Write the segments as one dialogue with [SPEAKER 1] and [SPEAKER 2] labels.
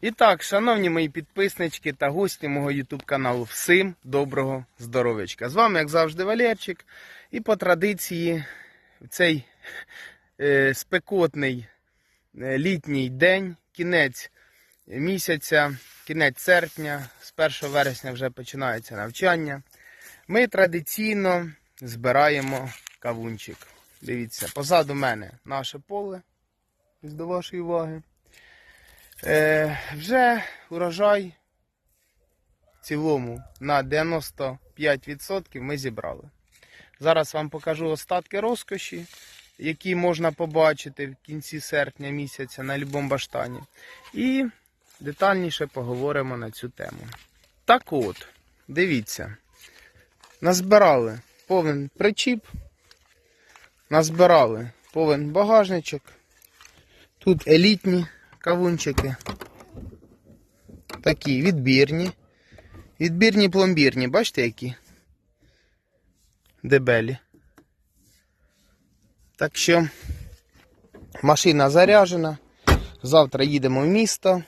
[SPEAKER 1] І так, шановні мої підписнички та гості мого YouTube каналу, всім доброго здоров'ячка. З вами, як завжди, Валерчик. І по традиції, в цей е, спекотний е, літній день, кінець місяця, кінець серпня, з 1 вересня вже починається навчання. Ми традиційно збираємо кавунчик. Дивіться, позаду мене наше поле. До вашої уваги. Е, вже урожай в цілому на 95% ми зібрали. Зараз вам покажу остатки розкоші, які можна побачити в кінці серпня місяця на будь-якому баштані. І детальніше поговоримо на цю тему. Так от, дивіться, назбирали повен причіп, назбирали повен багажничок. Тут елітні кавунчики. Такі відбірні. Відбірні пломбірні, бачите які? Дебелі. Так що машина заряджена. Завтра їдемо в місто.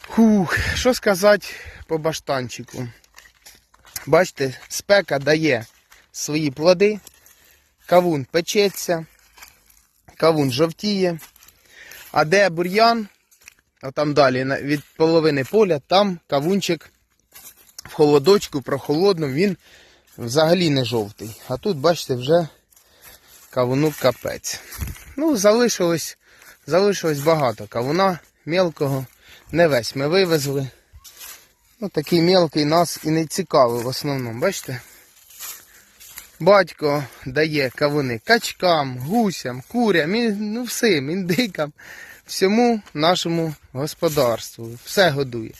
[SPEAKER 1] Фух, що сказати по баштанчику? Бачите, спека дає свої плоди. Кавун печеться, кавун жовтіє. А де бур'ян, там далі від половини поля, там кавунчик в холодочку, прохолодному, він взагалі не жовтий. А тут, бачите, вже кавуну капець. Ну, залишилось, залишилось багато кавуна мелкого. Не весь ми вивезли. Ну, такий мелкий нас і не цікавий в основному, бачите? Батько дає кавуни качкам, гусям, курям, і, ну всім, індикам, всьому нашому господарству. Все годує.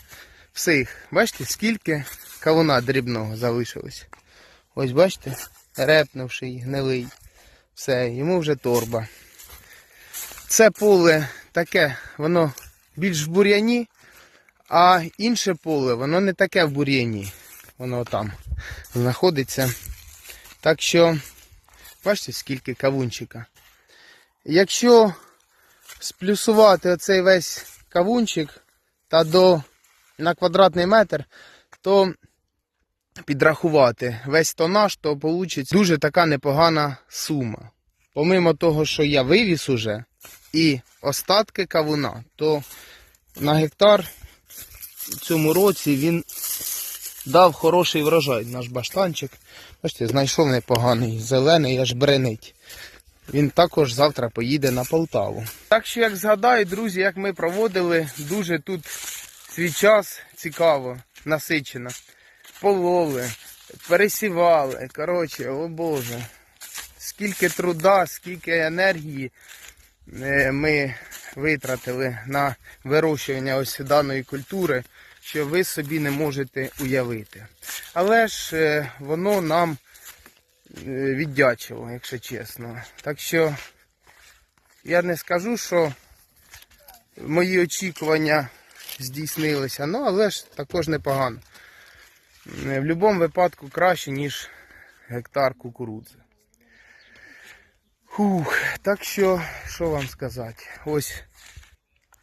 [SPEAKER 1] Всіх. Бачите, скільки кавуна дрібного залишилось. Ось бачите, репнувший, гнилий. Все, йому вже торба. Це поле таке, воно більш в бур'яні, а інше поле, воно не таке в бур'яні. Воно там знаходиться. Так що, бачите, скільки кавунчика. Якщо сплюсувати оцей весь кавунчик та до на квадратний метр, то підрахувати весь тонаж, то вийде дуже така непогана сума. Помимо того, що я вивіз уже і остатки кавуна, то на гектар в цьому році він дав хороший врожай. Наш баштанчик. Бачите, знайшов непоганий, зелений, аж бренить. Він також завтра поїде на Полтаву. Так що, як згадаю, друзі, як ми проводили дуже тут свій час цікаво, насичено. Пололи, пересівали. Коротше, о Боже. Скільки труда, скільки енергії е, ми витратили на вирощування ось даної культури, що ви собі не можете уявити. Але ж е, воно нам е, віддячило, якщо чесно. Так що я не скажу, що мої очікування здійснилися, ну але ж також непогано. Е, В будь-якому випадку краще, ніж гектар кукурудзи. Фух, так що, що вам сказати? Ось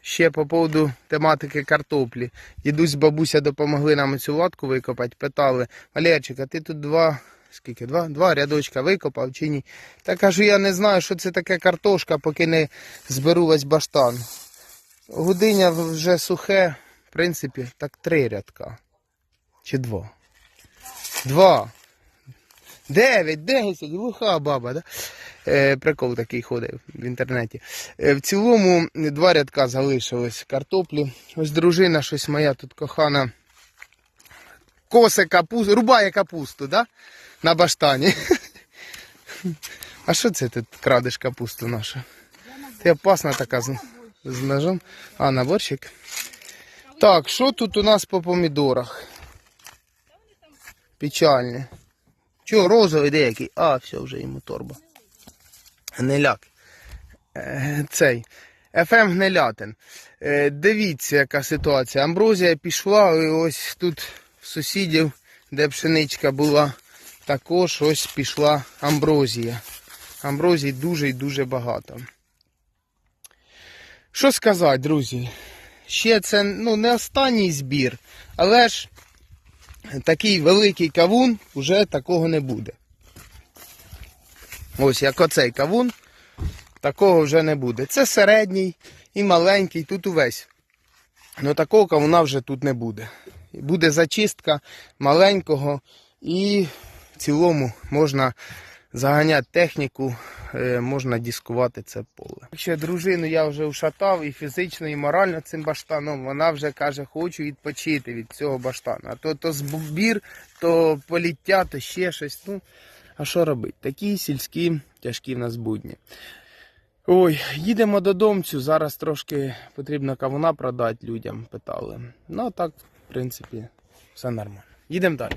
[SPEAKER 1] ще по поводу тематики картоплі. Дідусь, бабуся допомогли нам цю латку викопати. Питали, Валерчик, а ти тут два, скільки, два, два рядочка викопав чи ні? Та кажу, я не знаю, що це таке картошка, поки не зберу весь баштан. Гудиня вже сухе, в принципі, так три рядка. Чи два? Два. Дев'ять, десять, глуха баба, да? Е, прикол такий ходив в інтернеті. Е, в цілому два рядка залишилось картоплі. Ось дружина щось моя тут кохана. Косе капусту, рубає капусту, да? На баштані. А що це ти крадеш капусту нашу? Ти опасна така з, з ножом. А, наборчик. Так, що тут у нас по помідорах? Печальне. Чого розовий деякий? А, все, вже йому торба. Гниляк. Е, Цей. ФМ Гнилятин. Е, Дивіться, яка ситуація. Амброзія пішла, і ось тут в сусідів, де пшеничка була, також ось пішла амброзія. Амброзій дуже і дуже багато. Що сказати, друзі? ще це ну, не останній збір, але ж такий великий кавун вже такого не буде. Ось як оцей кавун, такого вже не буде. Це середній і маленький, тут увесь. Ну такого кавуна вже тут не буде. Буде зачистка маленького і в цілому можна заганяти техніку, е, можна дискувати це поле. Якщо дружину я вже ушатав і фізично, і морально цим баштаном, вона вже каже, хочу відпочити від цього баштану. А то, то збір, то поліття, то ще щось. Ну, а що робити? Такі сільські тяжкі в нас будні. Ой, їдемо додому. Зараз трошки потрібно кавуна продати людям, питали. Ну а так, в принципі, все нормально. Їдемо далі.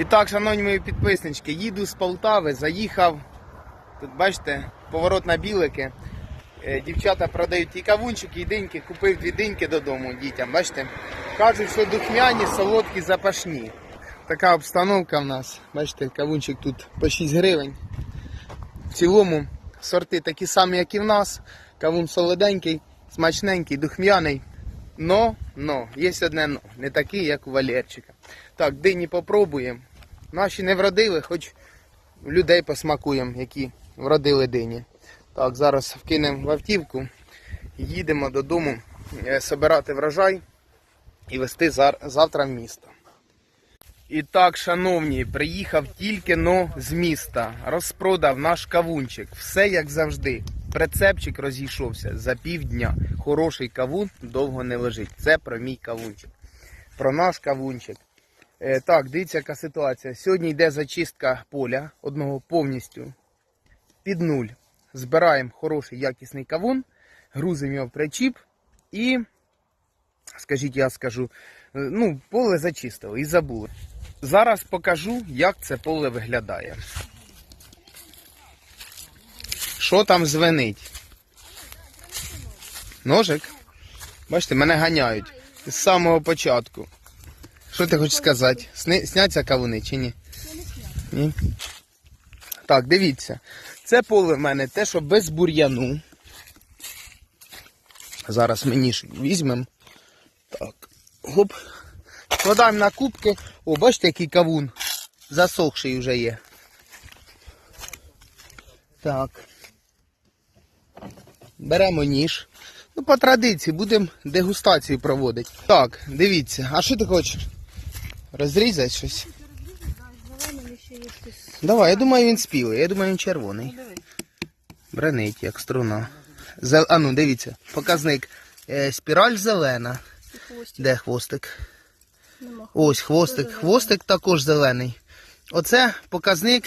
[SPEAKER 1] І так, шановні мої підписнички, їду з Полтави, заїхав. Тут бачите, поворот на білики. Е, Дівчата продають і кавунчики, і диньки. Купив дві диньки додому дітям. Бачите? Кажуть, що духмяні, солодкі, запашні. Така обстановка в нас. Бачите, кавунчик тут по 6 гривень. В цілому сорти такі самі, як і в нас. Кавун солоденький, смачненький, духмяний. Но, но, є одне но. Не такий, як у Валерчика. Так, дині попробуємо. Наші не вродили, хоч людей посмакуємо, які вродили дині. Так, зараз вкинемо в автівку, їдемо додому е, собирати врожай і вести завтра в місто. І так, шановні, приїхав тільки но з міста. Розпродав наш кавунчик. Все як завжди. Прицепчик розійшовся за півдня. Хороший кавун довго не лежить. Це про мій кавунчик. Про наш кавунчик. Е, так, дивіться, яка ситуація. Сьогодні йде зачистка поля одного повністю під нуль. Збираємо хороший якісний кавун, грузимо його в причіп і, скажіть, я скажу, е, ну, поле зачистили і забули. Зараз покажу, як це поле виглядає. Що там звенить? Ножик? Бачите, мене ганяють з самого початку. Що ти хочеш сказати? Сни... Сняться кавуни чи ні? Ні. Так, дивіться. Це поле в мене те, що без бур'яну. Зараз мені ж візьмемо. Так. Гоп. Складаємо на кубки. О, бачите, який кавун. Засохший вже є. Так. Беремо ніж. Ну, по традиції будемо дегустацію проводити. Так, дивіться, а що ти хочеш? Розрізати щось? Давай, я думаю, він спілий, я думаю, він червоний.
[SPEAKER 2] Ну, диви.
[SPEAKER 1] Бренить, як струна. Зел... А ну, дивіться, показник. Е, спіраль зелена.
[SPEAKER 2] Хвостик
[SPEAKER 1] Де хвостик?
[SPEAKER 2] нема.
[SPEAKER 1] Ось хвостик. Хвостик також зелений. Оце показник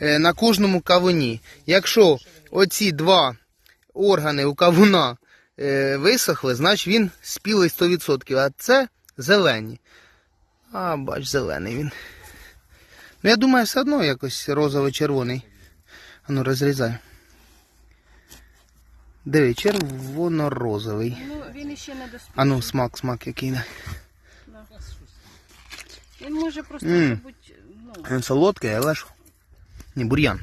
[SPEAKER 1] е, на кожному кавуні. Якщо оці два органи у кавуна е, висохли, значить він спілий 100%. А це зелені. А, бач, зелений він. Ну, я думаю, все одно якось розово-червоний. А ну, розрізай. Диви, червоно-розовий.
[SPEAKER 2] Ну, він іще не доспів.
[SPEAKER 1] А ну, смак, смак який.
[SPEAKER 2] Да. Він може просто
[SPEAKER 1] М.
[SPEAKER 2] бути, ну,
[SPEAKER 1] Він солодкий, але ж. Ні, бур'ян.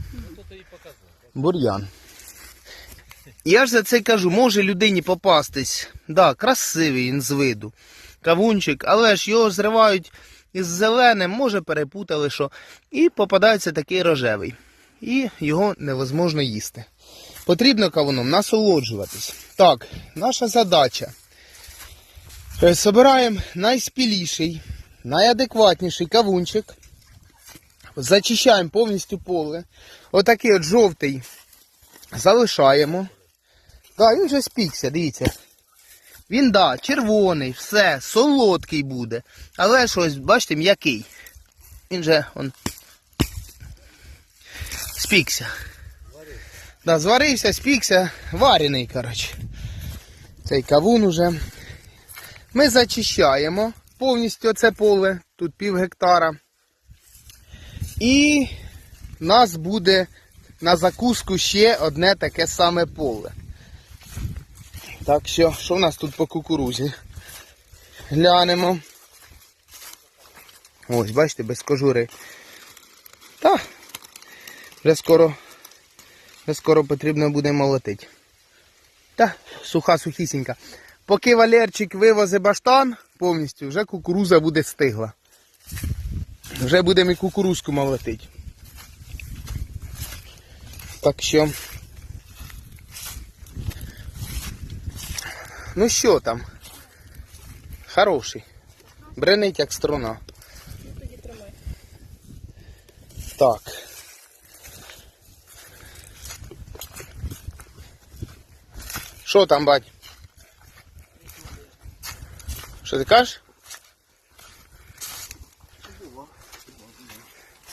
[SPEAKER 1] Бур'ян. Я ж за це кажу, може людині попастись. Да, красивий він з виду. Кавунчик, але ж його зривають із зеленим, може перепутали що. І попадається такий рожевий. І його невозможно їсти. Потрібно кавуном насолоджуватись. Так, наша задача. Е, Собираємо найспіліший, найадекватніший кавунчик. Зачищаємо повністю поле. Отакий от жовтий залишаємо. Так, він вже спікся, дивіться. Він, да, червоний, все, солодкий буде. Але щось, бачите, м'який. Він же он спікся. Да, зварився, спікся, варений, коротше. Цей кавун уже. Ми зачищаємо повністю це поле, тут пів гектара. І в нас буде на закуску ще одне таке саме поле. Так що, що в нас тут по кукурузі? Глянемо. Ось, бачите, без кожури. Та, вже скоро, вже скоро потрібно буде молотити. Та, суха, сухісінька. Поки Валерчик вивозе баштан повністю, вже кукуруза буде стигла. Вже будемо і кукурузку молотити. Так що. Ну що там? Хороший. Бренить як струна. Так. Що там, бать? Що ти кажеш?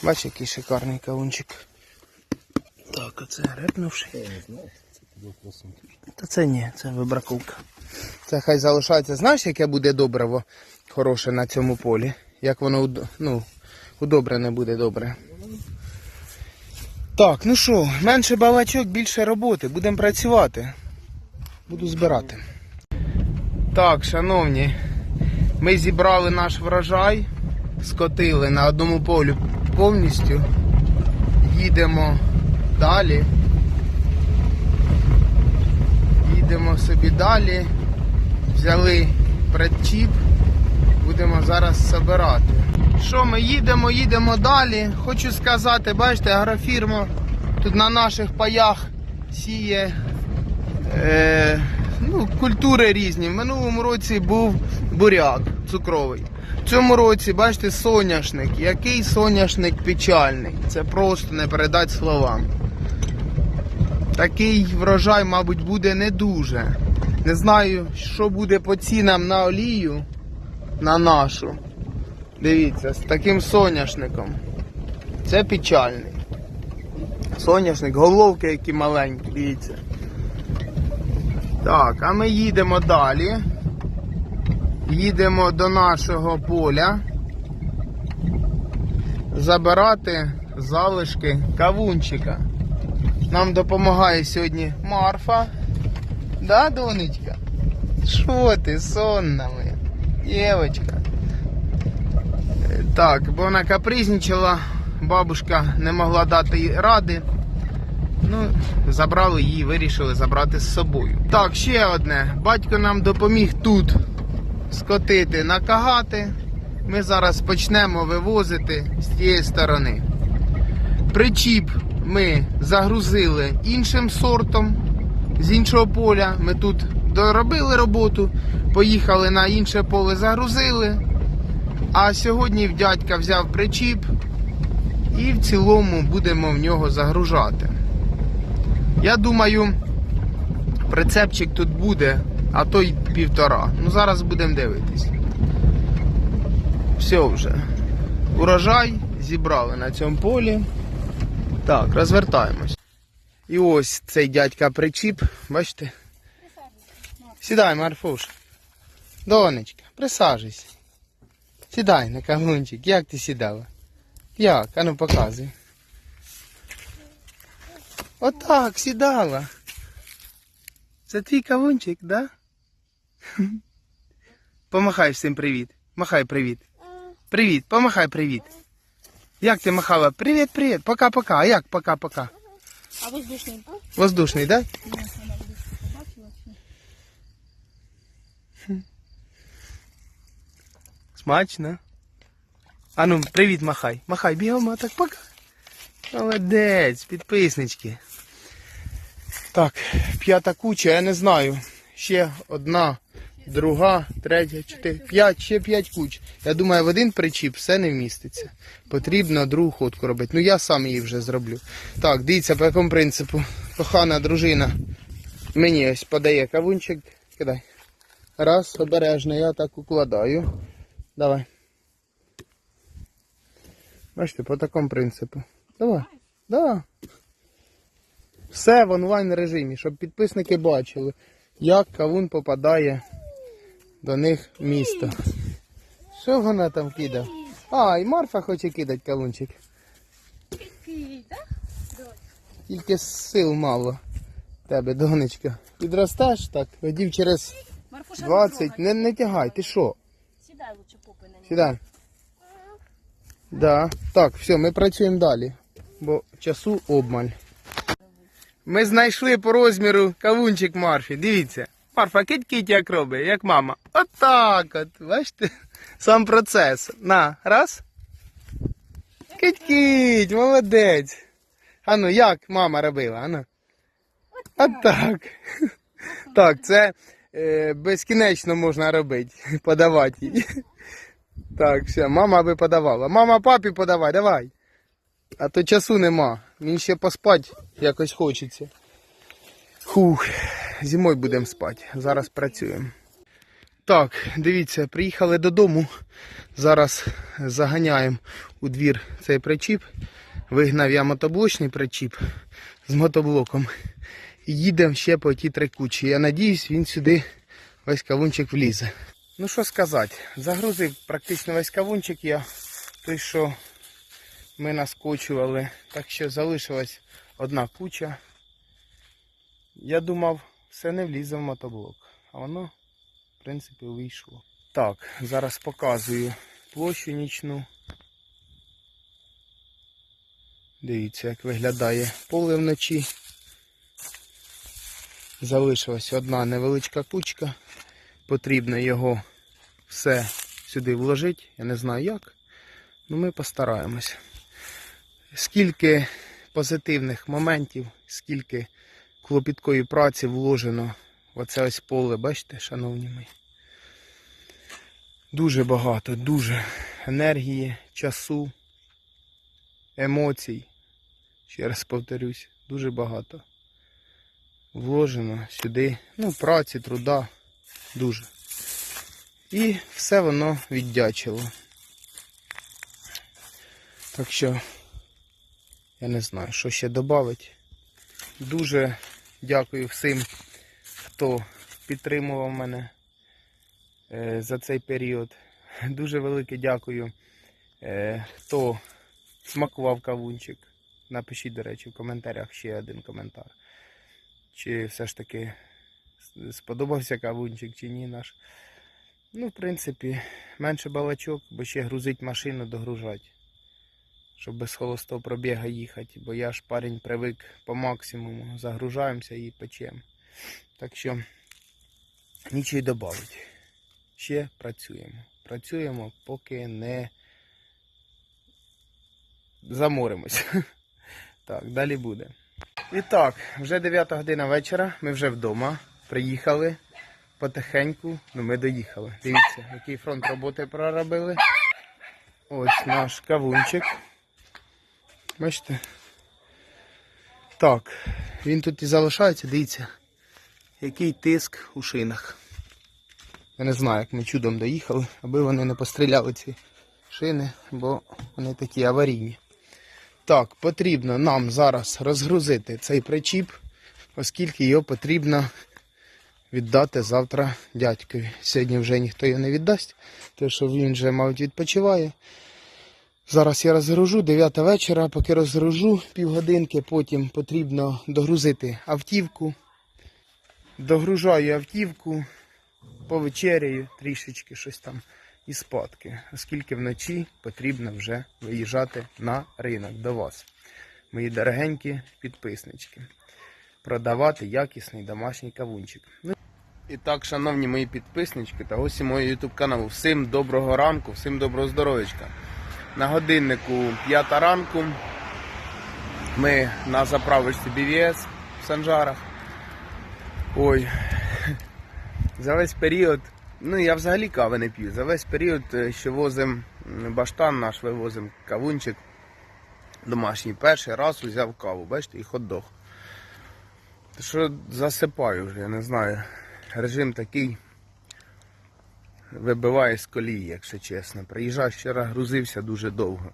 [SPEAKER 1] Бач, який шикарний кавунчик. Так, оце репнувши. Та це ні, це вибраковка. Це хай залишається. Знаєш, яке буде добриво хороше на цьому полі? Як воно ну, удобрене буде добре. Так, ну що, менше балачок, більше роботи. Будемо працювати. Буду збирати. Так, шановні, ми зібрали наш врожай, скотили на одному полі повністю. Їдемо далі. Їдемо собі далі. Взяли предчіп. Будемо зараз збирати. Що ми їдемо, їдемо далі. Хочу сказати, бачите, агрофірма тут на наших паях сіє е, ну, культури різні. В минулому році був буряк цукровий. В цьому році, бачите, соняшник. Який соняшник печальний. Це просто не передати словам. Такий врожай, мабуть, буде не дуже. Не знаю, що буде по цінам на олію, на нашу. Дивіться, з таким соняшником. Це печальний. Соняшник, головки які маленькі, дивіться. Так, а ми їдемо далі. Їдемо до нашого поля. Забирати залишки кавунчика. Нам допомагає сьогодні Марфа. Да, донечка? Що ти, сонна моя? Дівочка. Так, бо вона капризничала, бабушка не могла дати їй ради. Ну, забрали її, вирішили забрати з собою. Так, ще одне. Батько нам допоміг тут скотити, накагати. Ми зараз почнемо вивозити з тієї сторони. Причіп ми загрузили іншим сортом з іншого поля. Ми тут доробили роботу, поїхали на інше поле, загрузили. А сьогодні дядька взяв причіп і в цілому будемо в нього загружати. Я думаю, прицепчик тут буде, а то й півтора. Ну зараз будемо дивитись. Все вже. Урожай зібрали на цьому полі. Так, розвертаємось. І ось цей дядька причіп, бачите? Сідай, Марфуш. Донечка, присаджуйся. Сідай на кавунчик. Як ти сідала? Як? Ану показуй. Отак, сідала. Це твій кавунчик, да? Помахай всім привіт. Махай привіт. Привіт, помахай привіт. Як ти махала? Привіт, привіт. Пока-пока. А як пока-пока?
[SPEAKER 2] А воздушний
[SPEAKER 1] Воздушний, да?
[SPEAKER 2] бачила?
[SPEAKER 1] Смачно. А ну, привіт, махай. Махай, бігом, а так пока. Молодець, підписнички. Так, п'ята куча, я не знаю. Ще одна, друга, третя, чотири, п'ять, ще п'ять куч. Я думаю, в один причіп все не вміститься. Потрібно другу ходку робити. Ну я сам її вже зроблю. Так, дивіться, по якому принципу. Кохана дружина мені ось подає кавунчик. Кидай. Раз, обережно, я так укладаю. Давай. Бачите, по такому принципу. Давай. Да. Все в онлайн режимі, щоб підписники бачили, як кавун попадає до них місто. Що вона там кидає? А, і Марфа хоче кидати кавунчик. Тільки сил мало. Тебе, донечка. Підростеш так, годів через 20. Не, не тягай, ти що?
[SPEAKER 2] Сідай лучше попи на нього.
[SPEAKER 1] Сідай. Да. Так, все, ми працюємо далі, бо часу обмаль. Ми знайшли по розміру кавунчик Марфі. Дивіться. Марфа, кить-кить як робить, як мама. Отак от. Бачите? Сам процес. На, раз. Кить-кить, молодець. Ану, як мама робила? Ану. Отак. Так, це е, безкінечно можна робити. Подавати їй. Так, все, мама би подавала. Мама папі подавай, давай. А то часу нема. Він ще поспать якось хочеться. Хух, зимою будемо спати. Зараз працюємо. Так, дивіться, приїхали додому. Зараз заганяємо у двір цей причіп. Вигнав я мотоблочний причіп з мотоблоком. І їдемо ще по ті три кучі. Я надіюсь, він сюди весь кавунчик влізе. Ну що сказати, загрузив практично весь кавунчик я. Той, що ми наскочували. Так що залишилась одна куча. Я думав, все не влізе в мотоблок. А воно, в принципі, вийшло. Так, зараз показую площу нічну. Дивіться, як виглядає поле вночі. Залишилась одна невеличка кучка. Потрібно його все сюди вложити. Я не знаю як. Ну ми постараємось. Скільки позитивних моментів, скільки клопіткої праці вложено в оце ось поле, бачите, шановні мої. Дуже багато, дуже енергії, часу, емоцій. Ще раз повторюсь, дуже багато. Вложено сюди, ну, праці, труда, дуже. І все воно віддячило. Так що, я не знаю, що ще додати. Дуже дякую всім, хто підтримував мене е, за цей період. Дуже велике дякую, е, хто смакував кавунчик. Напишіть, до речі, в коментарях ще один коментар. Чи все ж таки сподобався кавунчик, чи ні наш. Ну, в принципі, менше балачок, бо ще грузить машину, догружати. Щоб без холостого пробіга їхати. Бо я ж парень привик по максимуму. Загружаємося і печемо. Так що нічого додати. Ще працюємо. Працюємо, поки не заморимось. Так, далі буде. І так, вже 9 година вечора, ми вже вдома. Приїхали потихеньку, ну ми доїхали. Дивіться, який фронт роботи проробили. Ось наш кавунчик. Бачите? Так, він тут і залишається, дивіться, який тиск у шинах. Я не знаю, як ми чудом доїхали, аби вони не постріляли ці шини, бо вони такі аварійні. Так, потрібно нам зараз розгрузити цей причіп, оскільки його потрібно віддати завтра дядькові. Сьогодні вже ніхто його не віддасть, тому що він вже, мабуть, відпочиває. Зараз я розгружу 9 вечора, поки розгружу півгодинки, потім потрібно догрузити автівку. Догружаю автівку, повечеряю трішечки щось там і спадки, оскільки вночі потрібно вже виїжджати на ринок до вас, мої дорогенькі підписнички, продавати якісний домашній кавунчик. Ну, і так, шановні мої підписнички та гості мого YouTube каналу, всім доброго ранку, всім доброго здоров'ячка. На годиннику 5 ранку. Ми на заправочці BVS в Санжарах. Ой, за весь період, ну я взагалі кави не п'ю. За весь період, е, що возимо баштан наш, вивозимо кавунчик домашній. Перший раз взяв каву, бачите, і хот-дог. Що засипаю вже, я не знаю. Режим такий вибиває з колії, якщо чесно. Приїжджав вчора, грузився дуже довго.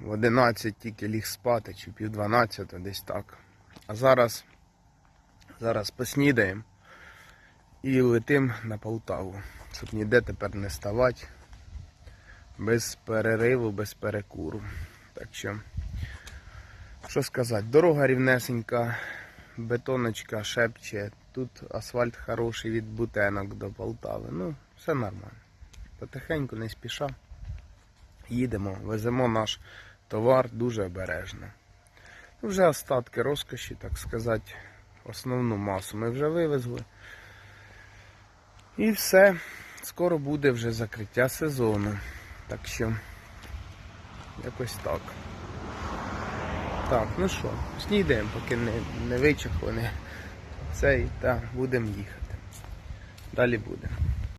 [SPEAKER 1] В 11 тільки ліг спати, чи пів 12, десь так. А зараз, зараз поснідаємо і летим на Полтаву. Щоб ніде тепер не ставати. Без перериву, без перекуру. Так що, що сказати, дорога рівнесенька, бетоночка шепче. Тут асфальт хороший від бутенок до Полтави. Ну, все нормально. Потихеньку, не спіша. Їдемо, веземо наш товар дуже обережно. Вже остатки розкоші, так сказати, основну масу ми вже вивезли. І все. Скоро буде вже закриття сезону. Так що, якось так. Так, ну що, снідаємо, поки не, не вичахли, цей, так, будемо їхати. Далі буде.